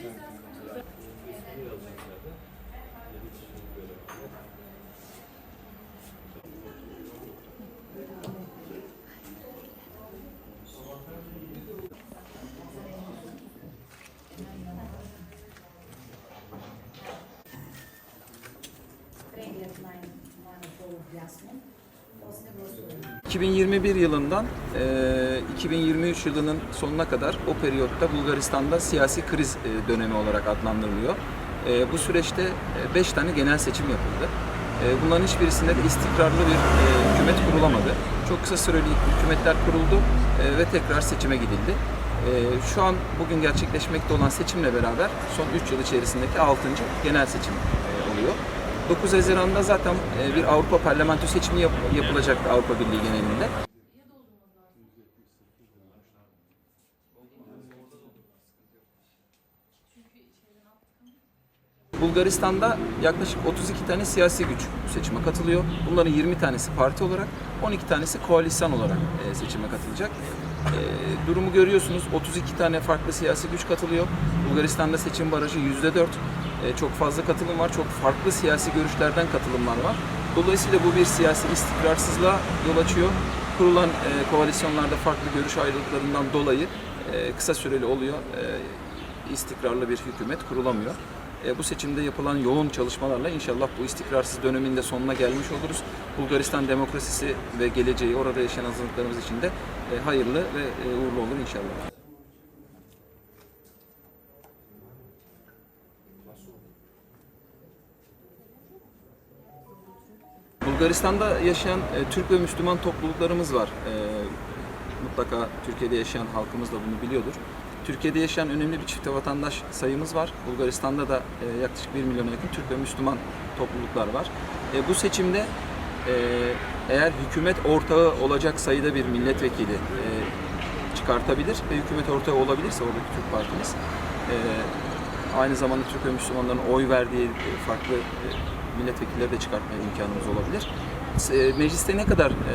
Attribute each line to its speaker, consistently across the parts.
Speaker 1: Trein yazmayın, bana soru yazmayın.
Speaker 2: 2021 yılından e, 2023 yılının sonuna kadar o periyotta Bulgaristan'da siyasi kriz e, dönemi olarak adlandırılıyor. E, bu süreçte 5 tane genel seçim yapıldı. E, bunların hiçbirisinde de istikrarlı bir e, hükümet kurulamadı. Çok kısa süreli hükümetler kuruldu e, ve tekrar seçime gidildi. E, şu an bugün gerçekleşmekte olan seçimle beraber son 3 yıl içerisindeki 6. genel seçim e, oluyor. 9 Haziran'da zaten e, bir Avrupa Parlamento seçimi yap- yapılacaktı Avrupa Birliği genelinde. Bulgaristan'da yaklaşık 32 tane siyasi güç seçime katılıyor. Bunların 20 tanesi parti olarak, 12 tanesi koalisyon olarak e, seçime katılacak. E, durumu görüyorsunuz. 32 tane farklı siyasi güç katılıyor. Bulgaristan'da seçim barajı %4. E, çok fazla katılım var. Çok farklı siyasi görüşlerden katılımlar var. Dolayısıyla bu bir siyasi istikrarsızlığa yol açıyor. Kurulan e, koalisyonlarda farklı görüş ayrılıklarından dolayı e, kısa süreli oluyor. E, istikrarlı bir hükümet kurulamıyor. E, bu seçimde yapılan yoğun çalışmalarla inşallah bu istikrarsız dönemin de sonuna gelmiş oluruz. Bulgaristan demokrasisi ve geleceği orada yaşayan azınlıklarımız için de e, hayırlı ve e, uğurlu olur inşallah. Bulgaristan'da yaşayan Türk ve Müslüman topluluklarımız var. Mutlaka Türkiye'de yaşayan halkımız da bunu biliyordur. Türkiye'de yaşayan önemli bir çifte vatandaş sayımız var. Bulgaristan'da da e, yaklaşık 1 milyona yakın Türk ve Müslüman topluluklar var. E, bu seçimde e, eğer hükümet ortağı olacak sayıda bir milletvekili e, çıkartabilir ve hükümet ortağı olabilirse oradaki Türk Partimiz e, aynı zamanda Türk ve Müslümanların oy verdiği farklı e, milletvekilleri de çıkartma imkanımız olabilir. E, Mecliste ne kadar e,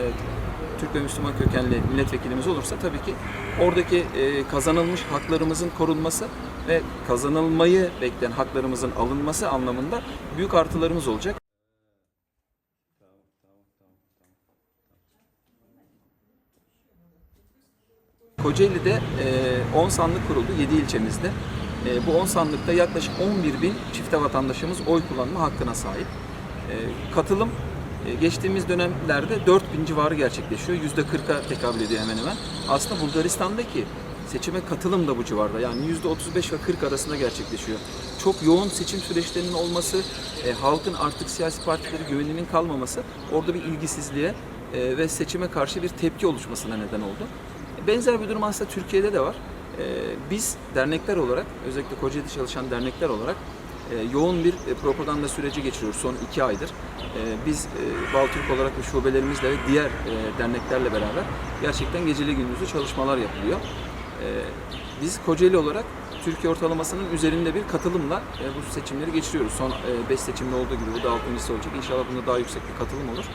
Speaker 2: Türk ve Müslüman kökenli milletvekilimiz olursa tabii ki oradaki e, kazanılmış haklarımızın korunması ve kazanılmayı bekleyen haklarımızın alınması anlamında büyük artılarımız olacak. Kocaeli'de e, 10 sandık kuruldu 7 ilçemizde. E, bu 10 sandıkta yaklaşık 11 bin çifte vatandaşımız oy kullanma hakkına sahip. E, katılım e, geçtiğimiz dönemlerde 4 bin civarı gerçekleşiyor. %40'a tekabül ediyor hemen hemen. Aslında Bulgaristan'daki seçime katılım da bu civarda. Yani %35 ve 40 arasında gerçekleşiyor. Çok yoğun seçim süreçlerinin olması, e, halkın artık siyasi partilere güveninin kalmaması orada bir ilgisizliğe e, ve seçime karşı bir tepki oluşmasına neden oldu. Benzer bir durum aslında Türkiye'de de var. Ee, Biz dernekler olarak, özellikle Kocaeli'de çalışan dernekler olarak e, yoğun bir e, propaganda süreci geçiriyoruz son iki aydır. Ee, Biz e, Baltürk olarak ve şubelerimizle ve diğer e, derneklerle beraber gerçekten geceli gündüzlü çalışmalar yapılıyor. Ee, Biz Kocaeli olarak Türkiye ortalamasının üzerinde bir katılımla bu seçimleri geçiriyoruz. Son 5 seçimde olduğu gibi bu da 6. olacak. İnşallah bunda daha yüksek bir katılım olur.